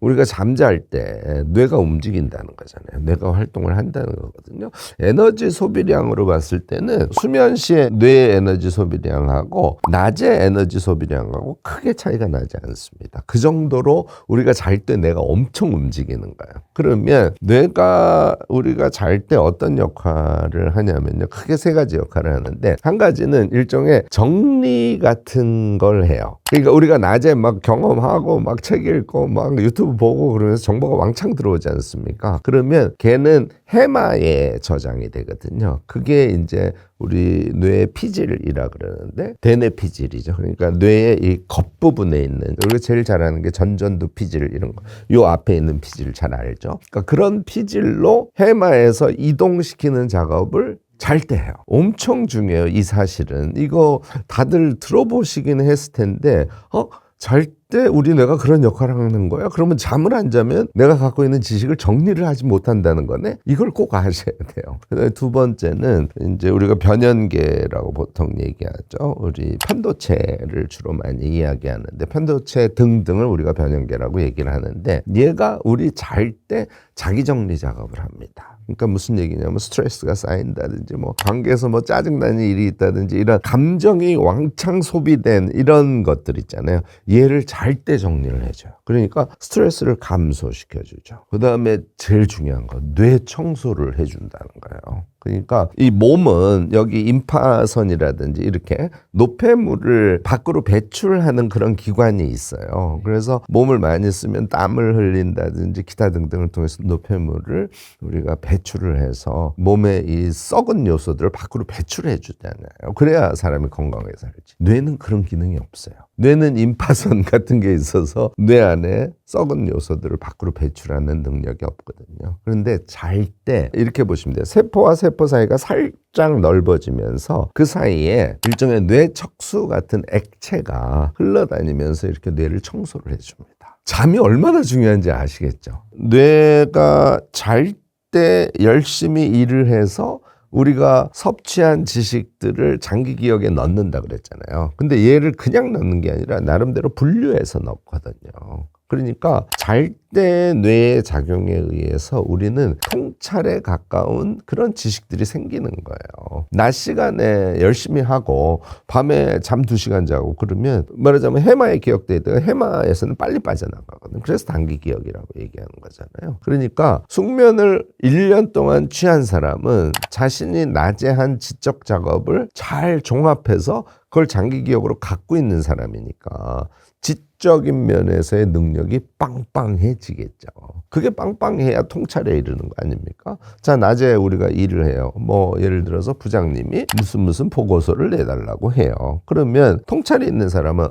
우리가 잠잘 때 뇌가 움직인다는 거잖아요. 뇌가 활동을 한다는 거거든요. 에너지 소비량으로 봤을 때는 수면 시에 뇌 에너지 소비량하고 낮에 에너지 소비량하고 크게 차이가 나지 않습니다. 그 정도로 우리가 잘 때 뇌가 엄청 움직이는 거예요. 그러면 뇌가 우리가 잘 때 어떤 역할을 하냐면요. 크게 세 가지 역할을 하는데 한 가지는 일종의 정리 같은 걸 해요. 그러니까 우리가 낮에 막 경험하고 막 책 읽고 막 유튜브 보고 그러면서 정보가 왕창 들어오지 않습니까? 그러면 걔는 해마에 저장이 되거든요. 그게 이제 우리 뇌의 피질이라 그러는데 대뇌 피질이죠. 그러니까 뇌의 이 겉부분에 있는 우리가 제일 잘 아는 게 전전두 피질 이런 거. 요 앞에 있는 피질 잘 알죠. 그러니까 그런 피질로 해마에서 이동시키는 작업을 잘 때 해요. 엄청 중요해요. 이 사실은 이거 다들 들어보시기는 했을 텐데 어? 잘 때 우리 뇌가 그런 역할을 하는 거야? 그러면 잠을 안 자면 내가 갖고 있는 지식을 정리를 하지 못한다는 거네? 이걸 꼭 아셔야 돼요. 그다음에 두 번째는 이제 우리가 변연계라고 보통 얘기하죠. 우리 편도체를 주로 많이 이야기하는데 편도체 등등을 우리가 변연계라고 얘기를 하는데 얘가 우리 잘 때 자기 정리 작업을 합니다. 그러니까 무슨 얘기냐면 스트레스가 쌓인다든지 뭐 관계에서 뭐 짜증나는 일이 있다든지 이런 감정이 왕창 소비된 이런 것들 있잖아요. 얘를 잘 때 정리를 해줘요. 그러니까 스트레스를 감소시켜주죠. 그 다음에 제일 중요한 건 뇌 청소를 해준다는 거예요. 그러니까 이 몸은 여기 임파선이라든지 이렇게 노폐물을 밖으로 배출하는 그런 기관이 있어요. 그래서 몸을 많이 쓰면 땀을 흘린다든지 기타 등등을 통해서 노폐물을 우리가 배 출을 해서 몸의 이 썩은 요소들을 밖으로 배출해 주잖아요. 그래야 사람이 건강하게 살지. 뇌는 그런 기능이 없어요. 뇌는 임파선 같은 게 있어서 뇌 안에 썩은 요소들을 밖으로 배출하는 능력이 없거든요. 그런데 잘 때 이렇게 보시면 돼요. 세포와 세포 사이가 살짝 넓어지면서 그 사이에 일종의 뇌 척수 같은 액체가 흘러다니면서 이렇게 뇌를 청소를 해줍니다. 잠이 얼마나 중요한지 아시겠죠? 뇌가 잘 때 열심히 일을 해서 우리가 섭취한 지식들을 장기 기억에 넣는다 그랬잖아요. 근데 얘를 그냥 넣는 게 아니라 나름대로 분류해서 넣거든요. 그러니까 잘 때 뇌의 작용에 의해서 우리는 통찰에 가까운 그런 지식들이 생기는 거예요. 낮 시간에 열심히 하고 밤에 잠 두 시간 자고 그러면 말하자면 해마에 있다가 해마에서는 빨리 빠져나가거든. 그래서 단기 기억이라고 얘기하는 거잖아요. 그러니까 숙면을 1년 동안 취한 사람은 자신이 낮에 한 지적 작업을 잘 종합해서 그걸 장기 기억으로 갖고 있는 사람이니까 지적인 면에서의 능력이 빵빵해지겠죠. 그게 빵빵해야 통찰에 이르는 거 아닙니까? 자, 낮에 우리가 일을 해요. 뭐, 예를 들어서 부장님이 무슨 무슨 보고서를 내달라고 해요. 그러면 통찰이 있는 사람은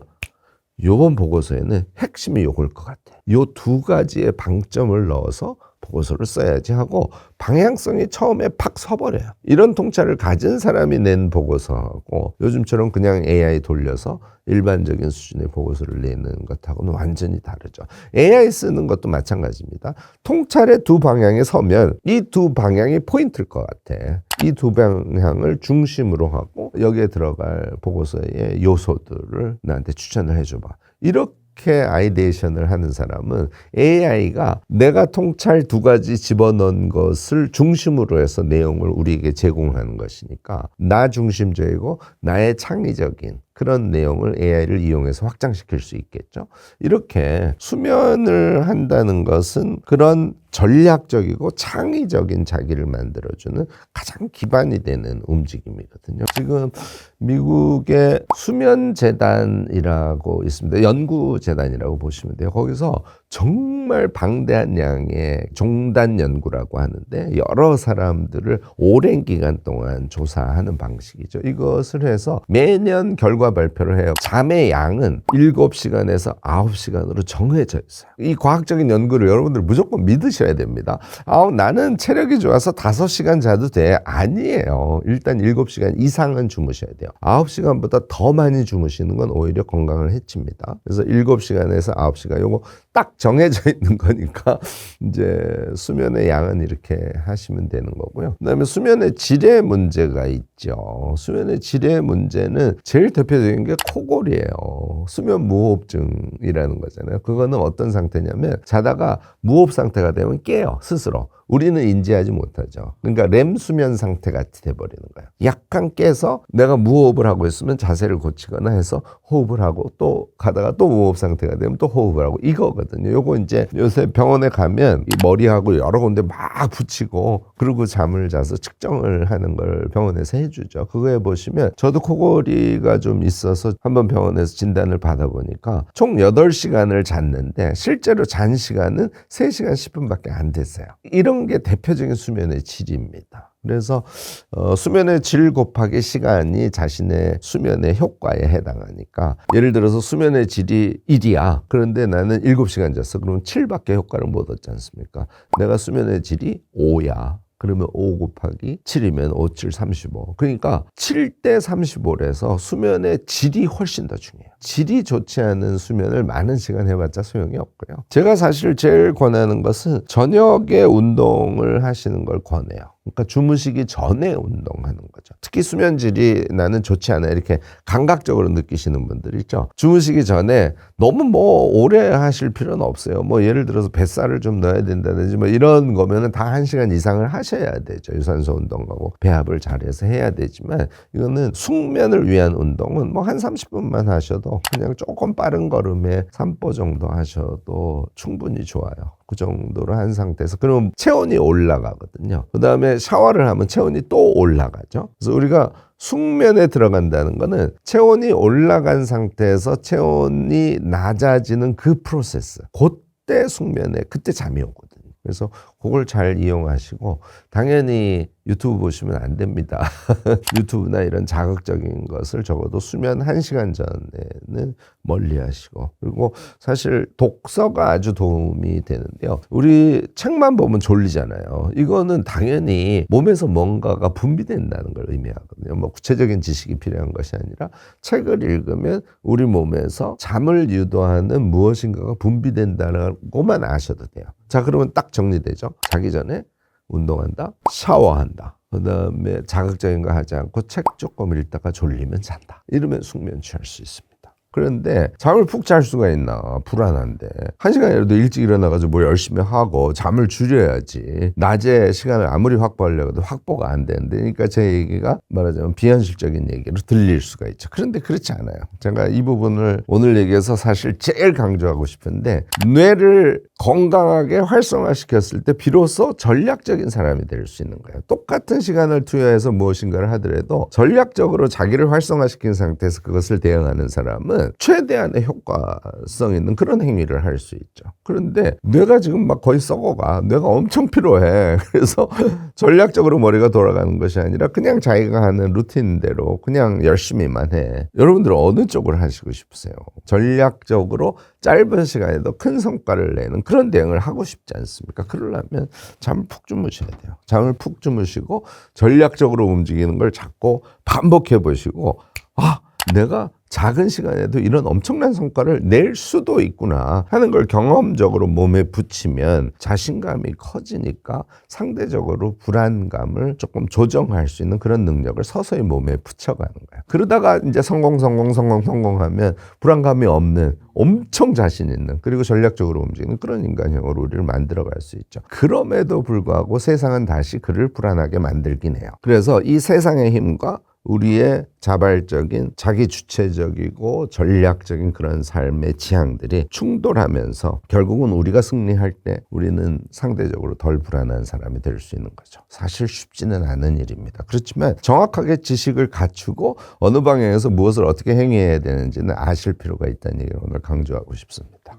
요번 보고서에는 핵심이 요걸 것 같아. 요 두 가지의 방점을 넣어서 보고서를 써야지 하고 방향성이 처음에 팍 서버려요. 이런 통찰을 가진 사람이 낸 보고서하고 요즘처럼 그냥 AI 돌려서 일반적인 수준의 보고서를 내는 것하고는 완전히 다르죠. AI 쓰는 것도 마찬가지입니다. 통찰의 두 방향에 서면 이 두 방향이 포인트일 것 같아. 이 두 방향을 중심으로 하고 여기에 들어갈 보고서의 요소들을 나한테 추천을 해줘봐. 이렇게 이렇게 아이데이션을 하는 사람은 AI가 내가 통찰 두 가지 집어넣은 것을 중심으로 해서 내용을 우리에게 제공하는 것이니까 나 중심적이고 나의 창의적인 그런 내용을 AI를 이용해서 확장시킬 수 있겠죠. 이렇게 수면을 한다는 것은 그런 전략적이고 창의적인 자기를 만들어주는 가장 기반이 되는 움직임이거든요. 지금 미국의 수면재단이라고 있습니다. 연구재단이라고 보시면 돼요. 거기서 정말 방대한 양의 종단 연구라고 하는데 여러 사람들을 오랜 기간 동안 조사하는 방식이죠. 이것을 해서 매년 결과 발표를 해요. 잠의 양은 7시간에서 9시간으로 정해져 있어요. 이 과학적인 연구를 여러분들 무조건 믿으셔야 됩니다. 아, 나는 체력이 좋아서 5시간 자도 돼. 아니에요. 일단 7시간 이상은 주무셔야 돼요. 9시간보다 더 많이 주무시는 건 오히려 건강을 해칩니다. 그래서 7시간에서 9시간 요거 딱 정해져 있는 거니까 이제 수면의 양은 이렇게 하시면 되는 거고요. 그다음에 수면의 질의 문제가 있죠. 수면의 질의 문제는 제일 대표적인 게 코골이에요. 수면 무호흡증이라는 거잖아요. 그거는 어떤 상태냐면 자다가 무호흡 상태가 되면 깨요 스스로. 우리는 인지하지 못하죠. 그러니까 렘 수면 상태 같이 돼버리는 거예요. 약간 깨서 내가 무호흡을 하고 있으면 자세를 고치거나 해서 호흡을 하고 또 가다가 또 무호흡 상태가 되면 또 호흡을 하고 이거거든요. 요거 이제 요새 병원에 가면 이 머리하고 여러 군데 막 붙이고 그리고 잠을 자서 측정을 하는 걸 병원에서 해주죠. 그거 해보시면 저도 코골이가 좀 있어서 한번 병원에서 진단을 받아보니까 총 8시간을 잤는데 실제로 잔 시간은 3시간 10분밖에 안 됐어요. 이런 게 대표적인 수면의 질입니다. 그래서 어, 수면의 질 곱하기 시간이 자신의 수면의 효과에 해당하니까 예를 들어서 수면의 질이 1이야. 그런데 나는 7시간 잤어. 그러면 7밖에 효과를 못 얻지 않습니까? 내가 수면의 질이 5야. 그러면 5 곱하기 7이면 5, 7, 35. 그러니까 7대 35래서 수면의 질이 훨씬 더 중요해요. 질이 좋지 않은 수면을 많은 시간 해봤자 소용이 없고요. 제가 사실 제일 권하는 것은 저녁에 운동을 하시는 걸 권해요. 그러니까 주무시기 전에 운동하는 거죠. 특히 수면질이 나는 좋지 않아 이렇게 감각적으로 느끼시는 분들 있죠. 주무시기 전에 너무 뭐 오래 하실 필요는 없어요. 뭐 예를 들어서 뱃살을 좀 넣어야 된다든지 뭐 이런 거면은 다 한 시간 이상을 하셔야 되죠. 유산소 운동하고 배합을 잘해서 해야 되지만 이거는 숙면을 위한 운동은 뭐 한 30분만 하셔도 그냥 조금 빠른 걸음에 산보 정도 하셔도 충분히 좋아요. 그 정도로 한 상태에서 그러면 체온이 올라가거든요. 그 다음에 샤워를 하면 체온이 또 올라가죠. 그래서 우리가 숙면에 들어간다는 거는 체온이 올라간 상태에서 체온이 낮아지는 그 프로세스. 그때 숙면에 그때 잠이 오거든요. 그래서 그걸 잘 이용하시고 당연히 유튜브 보시면 안 됩니다. 유튜브나 이런 자극적인 것을 적어도 수면 1시간 전에는 멀리 하시고 그리고 사실 독서가 아주 도움이 되는데요. 우리 책만 보면 졸리잖아요. 이거는 당연히 몸에서 뭔가가 분비된다는 걸 의미하거든요. 뭐 구체적인 지식이 필요한 것이 아니라 책을 읽으면 우리 몸에서 잠을 유도하는 무엇인가가 분비된다고만 아셔도 돼요. 자, 그러면 딱 정리되죠. 자기 전에 운동한다, 샤워한다. 그 다음에 자극적인 거 하지 않고 책 조금 읽다가 졸리면 잔다. 이러면 숙면 취할 수 있습니다. 그런데 잠을 푹 잘 수가 있나 불안한데 한 시간이라도 일찍 일어나가지고 뭐 열심히 하고 잠을 줄여야지 낮에 시간을 아무리 확보하려고 해도 확보가 안 되는데 그러니까 제 얘기가 말하자면 비현실적인 얘기로 들릴 수가 있죠 그런데 그렇지 않아요 제가 이 부분을 오늘 얘기해서 사실 제일 강조하고 싶은데 뇌를 건강하게 활성화시켰을 때 비로소 전략적인 사람이 될 수 있는 거예요 똑같은 시간을 투여해서 무엇인가를 하더라도 전략적으로 자기를 활성화시킨 상태에서 그것을 대응하는 사람은 최대한의 효과성 있는 그런 행위를 할 수 있죠. 그런데 뇌가 지금 막 거의 썩어가. 뇌가 엄청 필요해. 그래서 전략적으로 머리가 돌아가는 것이 아니라 그냥 자기가 하는 루틴대로 그냥 열심히만 해. 여러분들은 어느 쪽을 하시고 싶으세요? 전략적으로 짧은 시간에도 큰 성과를 내는 그런 대응을 하고 싶지 않습니까? 그러려면 잠을 푹 주무셔야 돼요. 잠을 푹 주무시고 전략적으로 움직이는 걸 자꾸 반복해 보시고 아, 내가 작은 시간에도 이런 엄청난 성과를 낼 수도 있구나 하는 걸 경험적으로 몸에 붙이면 자신감이 커지니까 상대적으로 불안감을 조금 조정할 수 있는 그런 능력을 서서히 몸에 붙여가는 거예요. 그러다가 이제 성공, 성공, 성공, 성공하면 불안감이 없는 엄청 자신 있는 그리고 전략적으로 움직이는 그런 인간형으로 우리를 만들어갈 수 있죠. 그럼에도 불구하고 세상은 다시 그를 불안하게 만들긴 해요. 그래서 이 세상의 힘과 우리의 자발적인 자기 주체적이고 전략적인 그런 삶의 지향들이 충돌하면서 결국은 우리가 승리할 때 우리는 상대적으로 덜 불안한 사람이 될 수 있는 거죠. 사실 쉽지는 않은 일입니다. 그렇지만 정확하게 지식을 갖추고 어느 방향에서 무엇을 어떻게 행해야 되는지는 아실 필요가 있다는 얘기를 오늘 강조하고 싶습니다.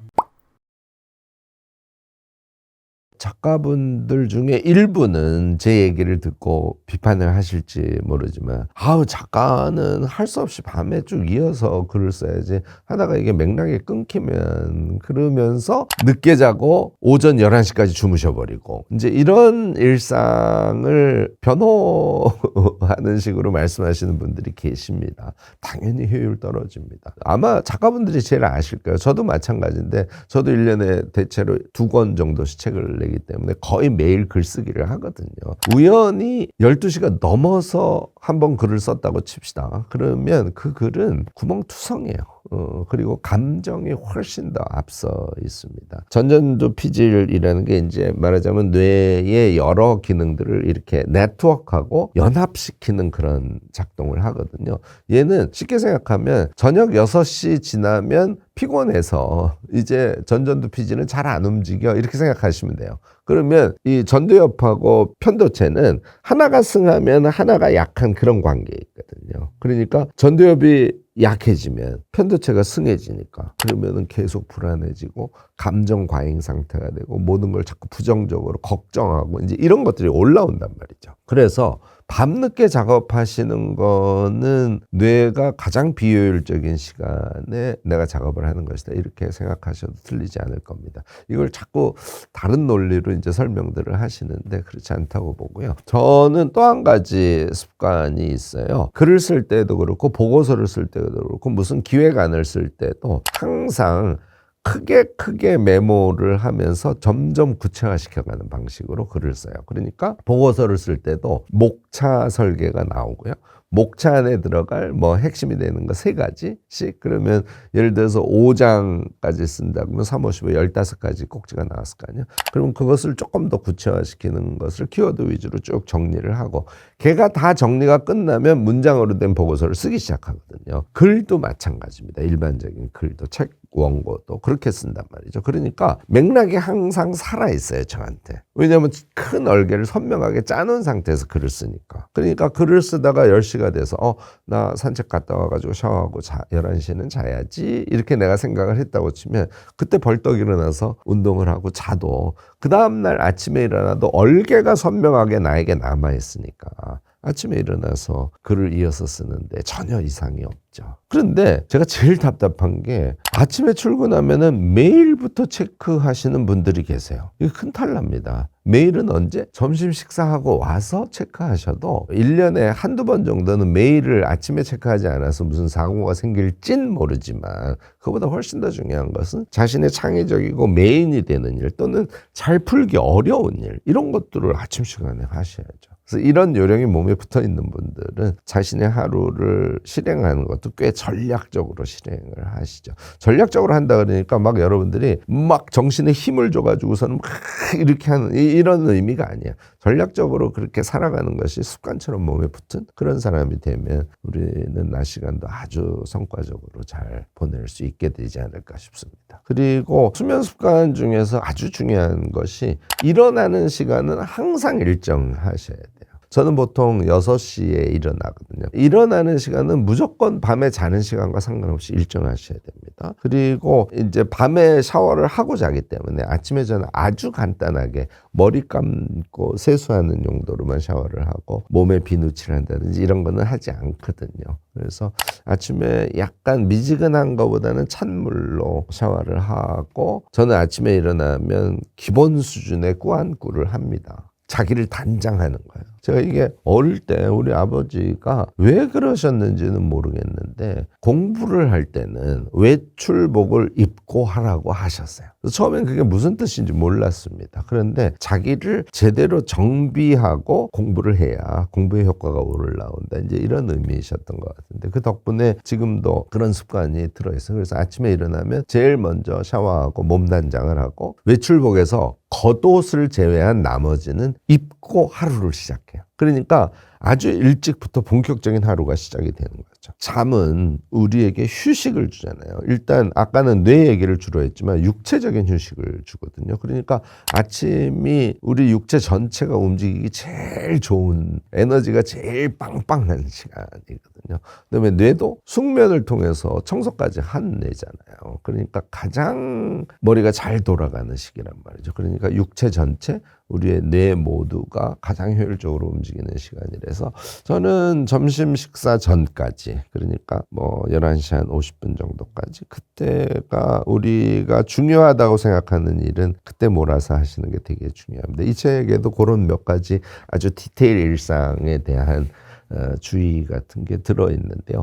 작가분들 중에 일부는 제 얘기를 듣고 비판을 하실지 모르지만 아우 작가는 할 수 없이 밤에 쭉 이어서 글을 써야지 하다가 이게 맥락이 끊기면 그러면서 늦게 자고 오전 11시까지 주무셔버리고 이제 이런 일상을 변호하는 식으로 말씀하시는 분들이 계십니다. 당연히 효율 떨어집니다. 아마 작가분들이 제일 아실 거예요. 저도 마찬가지인데 저도 1년에 대체로 두 권 정도씩 책을 내기 때문에 거의 매일 글쓰기를 하거든요. 우연히 12시가 넘어서 한번 글을 썼다고 칩시다. 그러면 그 글은 구멍투성이에요. 어, 그리고 감정이 훨씬 더 앞서 있습니다. 전전도 피질이라는 게 이제 말하자면 뇌의 여러 기능들을 이렇게 네트워크하고 연합시키는 그런 작동을 하거든요. 얘는 쉽게 생각하면 저녁 6시 지나면 피곤해서 이제 전전두 피지는 잘 안 움직여 이렇게 생각하시면 돼요. 그러면 이 전두엽하고 편도체는 하나가 승하면 하나가 약한 그런 관계에 있거든요. 그러니까 전두엽이 약해지면 편도체가 승해지니까 그러면은 계속 불안해지고 감정 과잉 상태가 되고 모든 걸 자꾸 부정적으로 걱정하고 이제 이런 것들이 올라온단 말이죠. 그래서 밤늦게 작업하시는 거는 뇌가 가장 비효율적인 시간에 내가 작업을 하는 것이다. 이렇게 생각하셔도 틀리지 않을 겁니다. 이걸 자꾸 다른 논리로 이제 설명들을 하시는데 그렇지 않다고 보고요. 저는 또 한 가지 습관이 있어요. 글을 쓸 때도 그렇고 보고서를 쓸 때도 그렇고 무슨 기획안을 쓸 때도 항상 크게 크게 메모를 하면서 점점 구체화시켜가는 방식으로 글을 써요. 그러니까 보고서를 쓸 때도 목차 설계가 나오고요. 목차 안에 들어갈 뭐 핵심이 되는 거 세 가지씩 그러면 예를 들어서 5장까지 쓴다 그러면 3, 5, 15, 15가지 꼭지가 나왔을 거 아니에요. 그러면 그것을 조금 더 구체화시키는 것을 키워드 위주로 쭉 정리를 하고 걔가 다 정리가 끝나면 문장으로 된 보고서를 쓰기 시작하거든요. 글도 마찬가지입니다. 일반적인 글도 책 원고도 그렇게 쓴단 말이죠. 그러니까 맥락이 항상 살아 있어요, 저한테. 왜냐하면 큰 얼개를 선명하게 짜놓은 상태에서 글을 쓰니까. 그러니까 글을 쓰다가 10시가 돼서 어, 나 산책 갔다 와가지고 샤워하고 자, 11시는 자야지. 이렇게 내가 생각을 했다고 치면 그때 벌떡 일어나서 운동을 하고 자도 그 다음날 아침에 일어나도 얼개가 선명하게 나에게 남아있으니까. 아침에 일어나서 글을 이어서 쓰는데 전혀 이상이 없 죠. 그런데 제가 제일 답답한 게 아침에 출근하면은 메일부터 체크하시는 분들이 계세요. 이게 큰 탈 납니다. 메일은 언제? 점심 식사하고 와서 체크하셔도 1년에 한두 번 정도는 메일을 아침에 체크하지 않아서 무슨 사고가 생길진 모르지만 그보다 훨씬 더 중요한 것은 자신의 창의적이고 메인이 되는 일 또는 잘 풀기 어려운 일 이런 것들을 아침 시간에 하셔야죠. 그래서 이런 요령이 몸에 붙어 있는 분들은 자신의 하루를 실행하는 것도 꽤 전략적으로 실행을 하시죠. 전략적으로 한다 그러니까 막 여러분들이 막 정신에 힘을 줘가지고서는 막 이렇게 하는 이런 의미가 아니야. 전략적으로 그렇게 살아가는 것이 습관처럼 몸에 붙은 그런 사람이 되면 우리는 낮 시간도 아주 성과적으로 잘 보낼 수 있게 되지 않을까 싶습니다. 그리고 수면 습관 중에서 아주 중요한 것이 일어나는 시간은 항상 일정하셔야 돼요. 저는 보통 6시에 일어나거든요. 일어나는 시간은 무조건 밤에 자는 시간과 상관없이 일정하셔야 됩니다. 그리고 이제 밤에 샤워를 하고 자기 때문에 아침에 저는 아주 간단하게 머리 감고 세수하는 용도로만 샤워를 하고 몸에 비누칠을 한다든지 이런 거는 하지 않거든요. 그래서 아침에 약간 미지근한 것보다는 찬물로 샤워를 하고 저는 아침에 일어나면 기본 수준의 꾸안꾸를 합니다. 자기를 단장하는 거예요. 제가 이게 어릴 때 우리 아버지가 왜 그러셨는지는 모르겠는데 공부를 할 때는 외출복을 입고 하라고 하셨어요. 처음엔 그게 무슨 뜻인지 몰랐습니다. 그런데 자기를 제대로 정비하고 공부를 해야 공부의 효과가 올라온다. 이제 이런 의미이셨던 것 같은데 그 덕분에 지금도 그런 습관이 들어있어요. 그래서 아침에 일어나면 제일 먼저 샤워하고 몸 단장을 하고 외출복에서 겉옷을 제외한 나머지는 입고 하루를 시작해요. 그러니까 아주 일찍부터 본격적인 하루가 시작이 되는 거 죠. 잠은 우리에게 휴식을 주잖아요. 일단 아까는 뇌 얘기를 주로 했지만 육체적인 휴식을 주거든요. 그러니까 아침이 우리 육체 전체가 움직이기 제일 좋은 에너지가 제일 빵빵한 시간이거든요. 그다음에 뇌도 숙면을 통해서 청소까지 한 뇌잖아요. 그러니까 가장 머리가 잘 돌아가는 시기란 말이죠. 그러니까 육체 전체 우리의 뇌 모두가 가장 효율적으로 움직이는 시간이라서 저는 점심 식사 전까지 그러니까 뭐 11시 한 50분 정도까지 그때가 우리가 중요하다고 생각하는 일은 그때 몰아서 하시는 게 되게 중요합니다. 이 책에도 그런 몇 가지 아주 디테일 일상에 대한 어, 주의 같은 게 들어 있는데요.